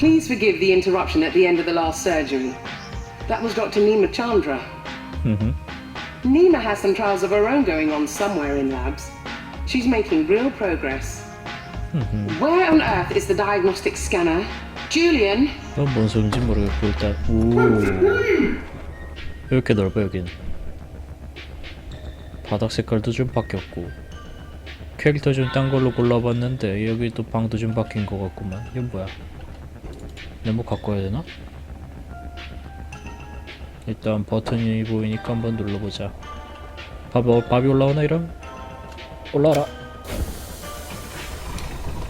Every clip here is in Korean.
Please forgive the interruption at the end of the last surgery. That was Dr. Nima Chandra. Mhm. Nima has some trials of her own going on somewhere in labs. She's making real progress. Where on earth is the diagnostic scanner? Julian, 어, 뭔 소린지 모르겠고 일단 오 이렇게 넓어 여긴 바닥 색깔도 좀 바뀌었고 캐릭터 좀 딴 걸로 골라봤는데 여기 또 방도 좀 바뀐 것 같구만 이건 뭐야 갖고 와야 되나? 일단 버튼이 보이니까 한번 눌러보자 밥, 어, 밥이 올라오나 이럼? 올라와라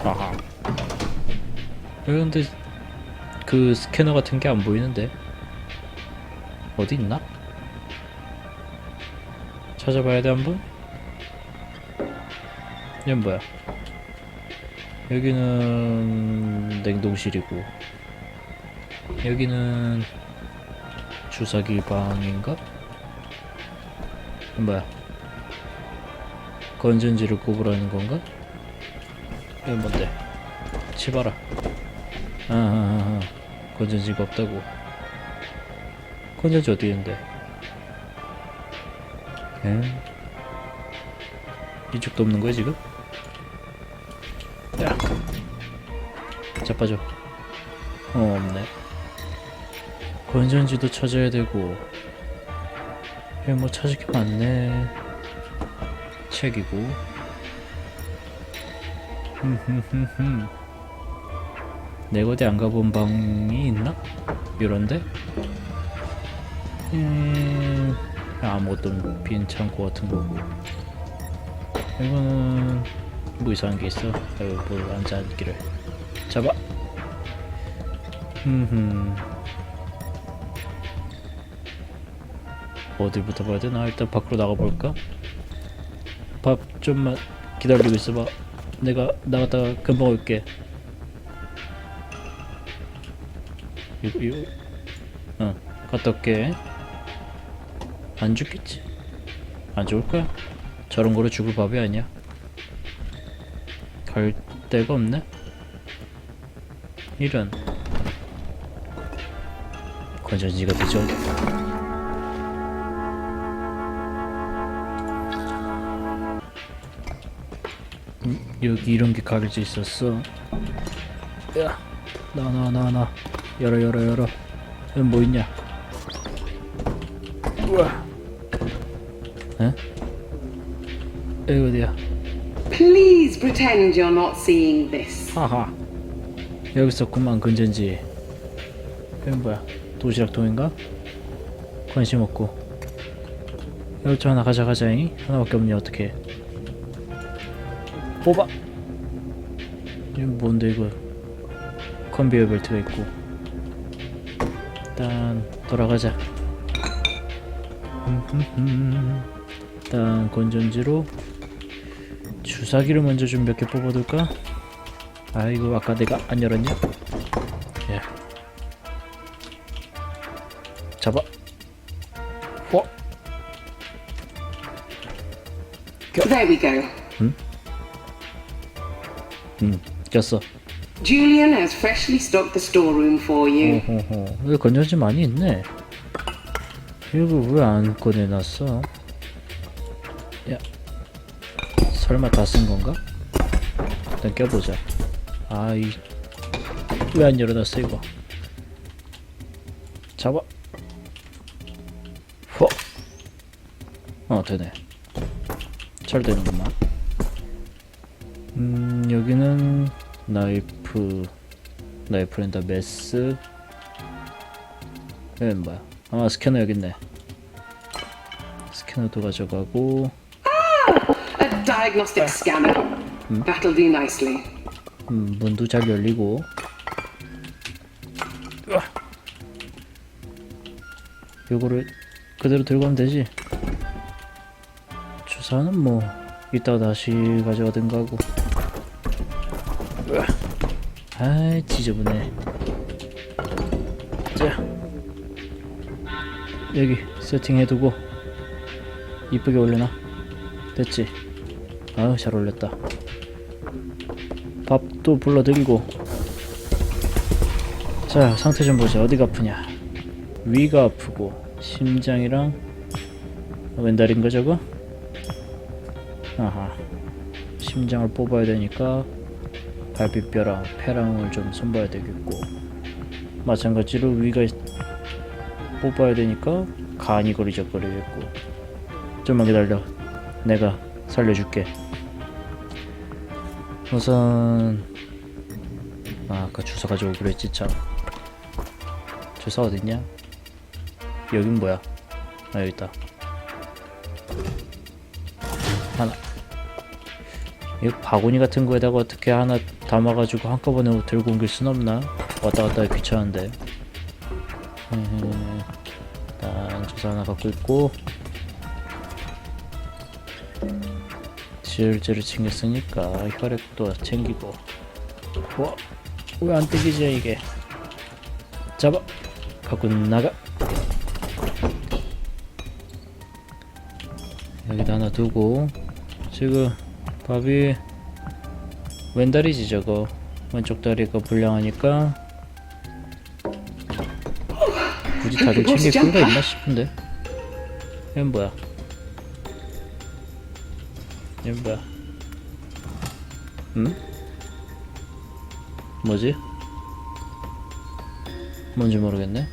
아하 근데 그 스캐너 같은 게 안 보이는데 어디 있나? 찾아봐야 돼 한번. 얘는 뭐야? 여기는 냉동실이고 여기는 주사기 방인가? 뭐야? 건전지를 꼽으라는 건가? 이건 뭔데? 치봐라. 아하하하 건전지가 없다고 건전지 어디 있는데 에? 이쪽도 없는 거야 지금? 야 자빠져 어 없네 건전지도 찾아야 되고 뭐 찾을 게 많네 책이고 내가 어디 안 가본 방이 있나? 이런데? 음, 아무것도 빈 창고 같은 거고. 이거는 뭐 이상한 게 있어? 아유, 뭘 앉아 앉기를. 잡아. 흠흠. 어디부터 봐야 되나? 일단 밖으로 나가 볼까? 밥 좀만 기다리고 있어봐. 내가 나갔다가 금방 올게. 이거 이거 어 갔다 올게 안 죽겠지 안 죽을 거야 저런 거로 죽을 밥이 아니야 갈 데가 없네 이런 건전지가 되죠 음, 여기 이런 게 가려져 있었어. 야 나와 나와 나와 열어 열어 열어. 여기 뭐 있냐? 우와. 에? 여기 어디야? Please pretend you're not seeing this. 하하. 여기 있었구만 근전지. 여기 뭐야? 도시락 통인가? 관심 없고. 이것도 하나 가져가자잉? 하나밖에 없니 어떡해 뽑아 이거 뭔데 이거 컨베이어 벨트가 있고 일단 돌아가자. 일단 건전지로 주사기를 먼저 좀 몇 개 뽑아둘까? 아 이거 아까 내가 안 열었냐? 예 잡아 호 There we go. 음 꼈어 Julian has freshly stocked the storeroom for you. 호호호 여기 건전지 많이 있네 이거 왜 안 꺼내놨어? 야 설마 다 쓴 건가? 일단 껴보자 아이 왜 안 열어놨어 이거 잡아 호. 어 되네 잘 되는구만 음 여기는 나이프 나이프랜다 메스 얘는 뭐야 아 스캐너 여기 있네 스캐너도 가져가고 A diagnostic scanner. That'll do nicely. 음, 문도 잘 열리고 으아. 요거를 그대로 들고 가면 되지 주사는 뭐 이따가 다시 가져가든가 하고. 아이 지저분해. 자 여기 세팅해두고 이쁘게 올려놔 됐지? 아유 잘 올렸다. 밥도 불러들이고. 자 상태 좀 보자. 어디가 아프냐? 위가 아프고 심장이랑 왼 다리인가 저거? 아하. 심장을 뽑아야 되니까 발빛뼈랑 폐랑을 좀 손봐야 되겠고. 마찬가지로 위가 뽑아야 되니까 간이 거리적거리겠고. 좀만 기다려. 내가 살려줄게. 우선 아, 아까 주사 가져오기로 그랬지 참. 주사 어딨냐? 여긴 뭐야? 아 여기 있다. 하나. 이거 바구니 같은 거에다가 어떻게 하나 담아가지고 한꺼번에 들고 옮길 순 없나? 왔다 갔다 하기 귀찮은데. 음, 일단 주사 하나 갖고 있고. 질질을 챙겼으니까 혈액도 챙기고. 와, 왜안 땡기지 이게? 잡아 갖고 나가. 여기다 하나 두고. 지금 밥이 왼 다리지 저거? 왼쪽 다리가 불량하니까. 굳이 다리 챙길 필요가 있나 싶은데? 얘는 뭐야? 얘는 뭐야? 응? 뭐지? 뭔지 모르겠네.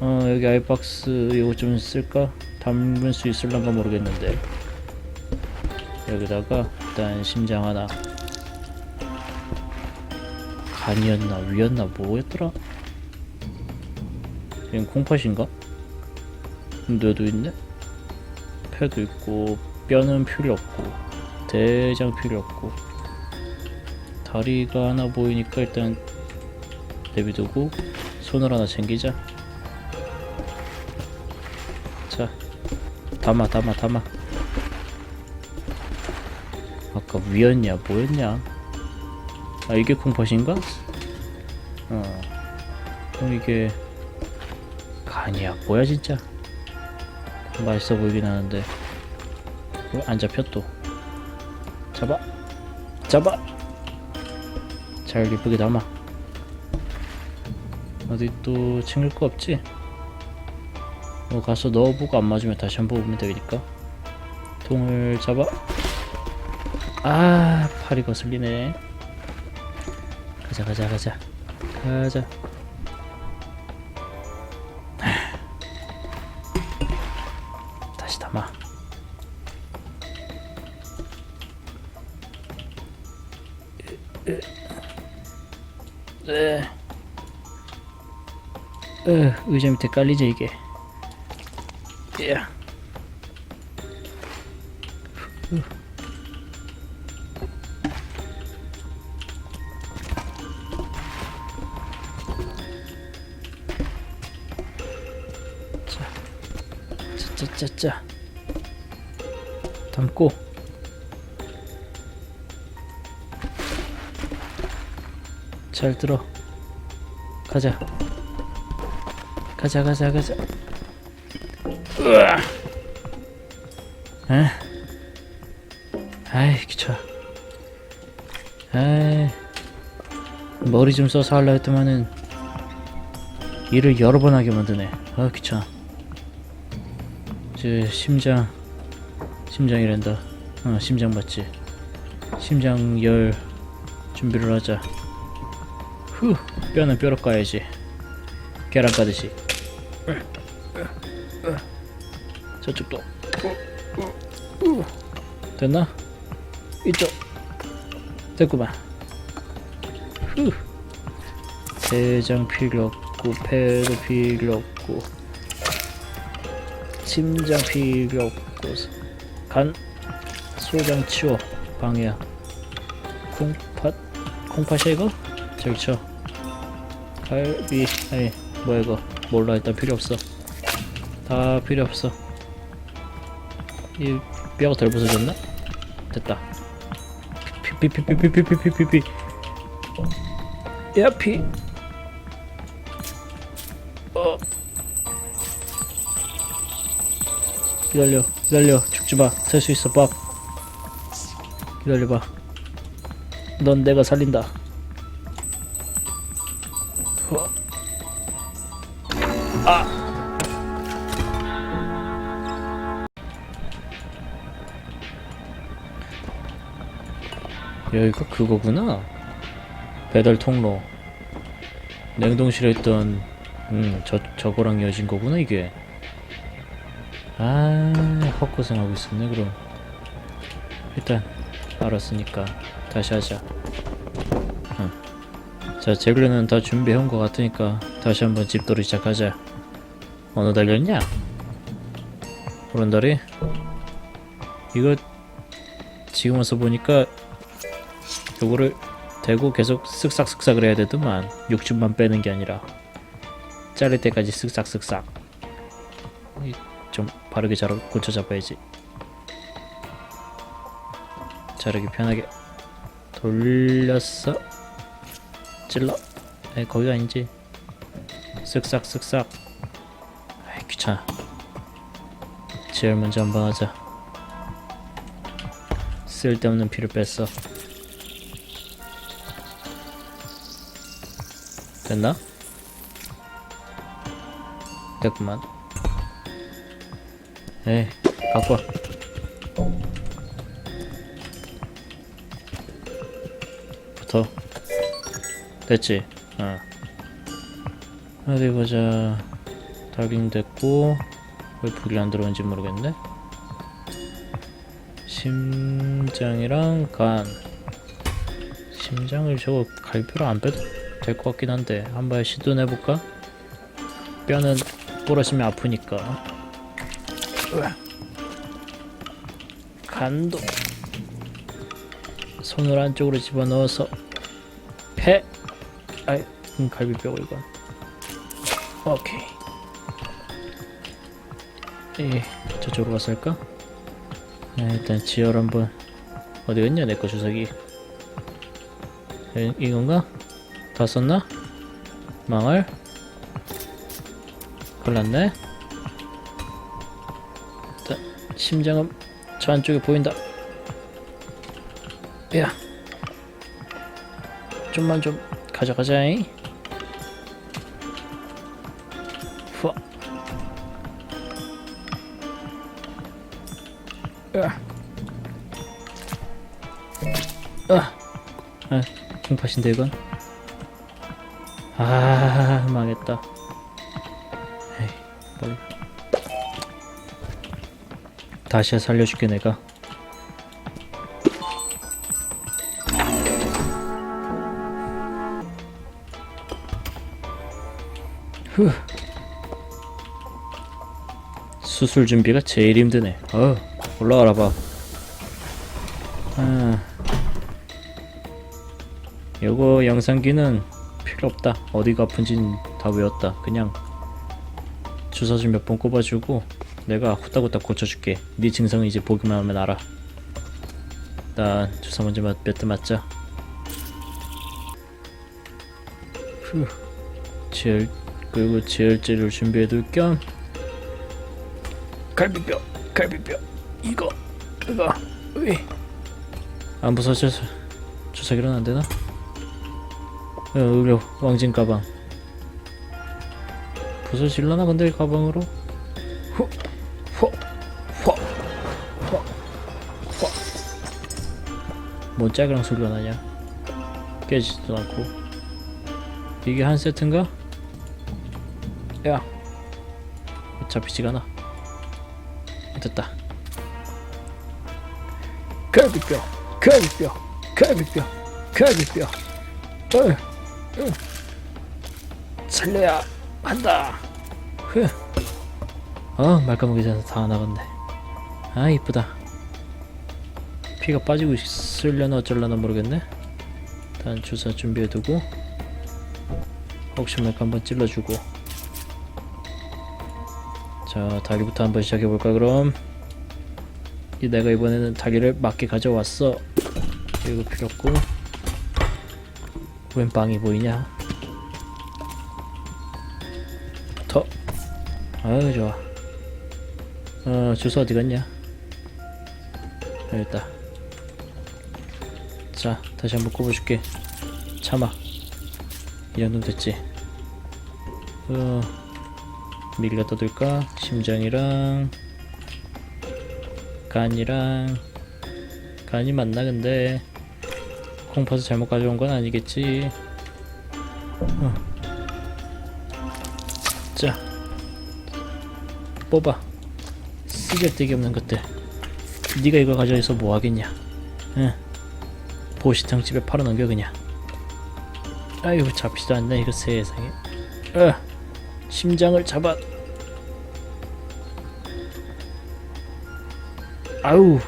어 여기 아이박스 이거 좀 쓸까? 담을 수 있을란가 모르겠는데 여기다가 일단 심장 하나 간이었나 위였나 뭐였더라? 얘는 콩팥인가? 뇌도 있네? 폐도 있고 뼈는 필요 없고 대장 필요 없고 다리가 하나 보이니까 일단 내비두고 손을 하나 챙기자 자 담아 담아 담아 아까 위였냐 뭐였냐? 아 이게 콩팥인가? 어. 그럼 이게 간이야? 뭐야 진짜? 맛있어 보이긴 하는데. 왜안 잡혀 또 잡아. 잡아. 잘 이쁘게 담아. 어디 또 챙길 거 없지? 뭐 가서 넣어보고 안 맞으면 다시 한번 보면 되니까. 통을 잡아 아 팔이 거슬리네. 가자 가자 가자. 가자. 다시 담아. 에, 에, 의자 밑에 깔리지 이게. 야. 짜 짜짜짜 담고. 잘 들어. 가자. 가자 가자 가자. 으아. 에? 아이 귀찮아 아이 머리 좀 써서 하려 했더만은 일을 여러 번 하게 만드네. 아 귀찮아 이제 심장 심장이란다. 어 심장 맞지? 심장 열 준비를 하자. 후 뼈는 뼈로 까야지. 계란 까듯이. 저쪽도. 됐나? 이쪽. 됐구만. 후. 대장 필요 없고 폐도 필요 없고 심장 필요 없고. 간 소장 치워. 방해야. 콩팥 콩팥이야 이거? 저기 쳐. 갈비 아니 뭐야 이거? 몰라 일단 필요 없어. 다 필요 없어. 이 뼈가 덜 부서졌나? 됐다. 피피피피피피피피피. 야피 기다려 기다려 죽지마 살 수 있어 밥 기다려봐 넌 내가 살린다 어. 아. 여기가 그거구나. 배달 통로. 냉동실에 있던 음, 저 저거랑 이어진 거구나 이게. 아, 헛고생하고 있었네 그럼. 일단 알았으니까 다시 하자. 응. 자, 재료는 다 준비해온 것 같으니까 다시 한번 집돌이 시작하자. 어느 달렸냐? 오른다리? 이거 지금 와서 보니까 요거를 대고 계속 쓱싹쓱싹을 해야 되더만 육즙만 빼는 게 아니라 자를 때까지 쓱싹쓱싹 바르게 잘 고쳐 잡아야지. 자르기 편하게 돌렸어 찔러. 에 거기가 아니지. 쓱싹 쓱싹. 아이 귀찮아. 지혈 먼저 한번 하자. 쓸데없는 피를 뺐어. 됐나? 됐구만 에이 갖고 와 붙어 됐지? 어 어디 보자 달긴 됐고 왜 불이 안 들어온지 모르겠네 심장이랑 간 심장을 저거 갈표로 안 빼도 될 것 같긴 한데 한번 시도해볼까? 뼈는 부러지면 아프니까. 간도. 손을 안쪽으로 집어넣어서 패 아이 음, 갈비뼈고 이건 오케이. 예 저쪽으로 할까? 네, 일단 지혈 한번. 어디 갔냐 내 거 주사기? 이, 이건가? 다 썼나? 망할? 자, 심장은 저 안쪽에 보인다. 야 좀만 좀 가져가자잉 후아. 으아. 아, 공파신데 이건? 아 망했다. 에이 뭘 다시 살려줄게 내가 후 수술 준비가 제일 힘드네 어 올라가라 봐 아. 요거 영상기는 필요 없다. 어디가 아픈진 다 외웠다. 그냥 주사 좀 몇 번 꼽아주고 내가 후딱후딱 고쳐줄게. 네 증상은 이제 보기만 하면 알아. 일단 주사 먼저 몇 대 맞자. 후. 지혈 그리고 지혈제를 준비해둘 겸 갈비뼈 갈비뼈 이거 이거 으이 안 부서져서 주사기로는 안 되나? 어, 의료 왕진 가방 부서질라나 근데 이 가방으로 후후후후뭔 짝이랑 소리가 나냐 깨지지도 않고 이게 한 세트인가? 야 잡히지가 않아 됐다 갈비뼈 갈비뼈 갈비뼈 갈비뼈 어. 응. 살려야 한다. 흐. 어 말까먹기 전에 다 나갔네. 아 이쁘다. 피가 빠지고 있으려나 어쩔려나 모르겠네. 일단 주사 준비해두고 혹시 말까 한번 찔러주고. 자 다리부터 한번 시작해볼까 그럼. 이 내가 이번에는 다리를 맞게 가져왔어. 이거 필요 없고. 웬 빵이 보이냐? 더. 아유 좋아. 어 주소 어디 갔냐? 여기 있다. 자 다시 한번 꼽아줄게. 참아. 이 정도면 됐지. 어, 갖다 둘까? 심장이랑 간이랑 간이 맞나 근데 콩팥을 잘못 가져온 건 아니겠지 어. 자 뽑아 쓰잘데기 없는 것들 네가 이걸 가져와서 뭐 하겠냐 응 보시탕 집에 팔아넘겨 그냥. 아이고 잡히지도 않네 이거 세상에. 어 심장을 잡아. 아우.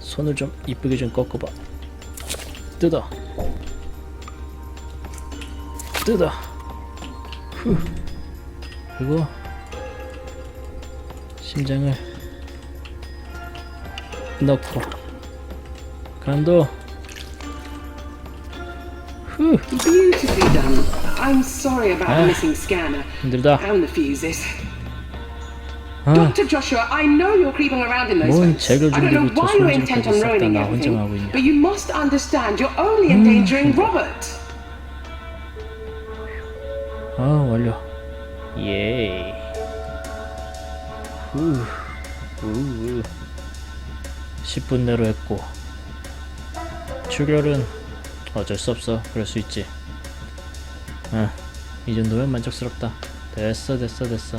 손을 좀 이쁘게 좀 꺾어봐. 뜯어. 뜯어. 후. 그리고 심장을 넣고 후 Beautifully done. I'm sorry about the Ah. missing scanner 힘들다 and the fuses. 아 Dr. Joshua, I know you're creeping around in those 뭔 vents. 책을 I don't know 준비부터 why you're 손질까지 intent on 싹다 ruining 나 혼자 하고 everything, 있냐. but you must understand you're only endangering Robert. 아 완료 예 후. 후. 10분 내로 했고 출혈은 어쩔 수 없어. 그럴 수 있지. 아, 이 정도면 만족스럽다. 됐어 됐어 됐어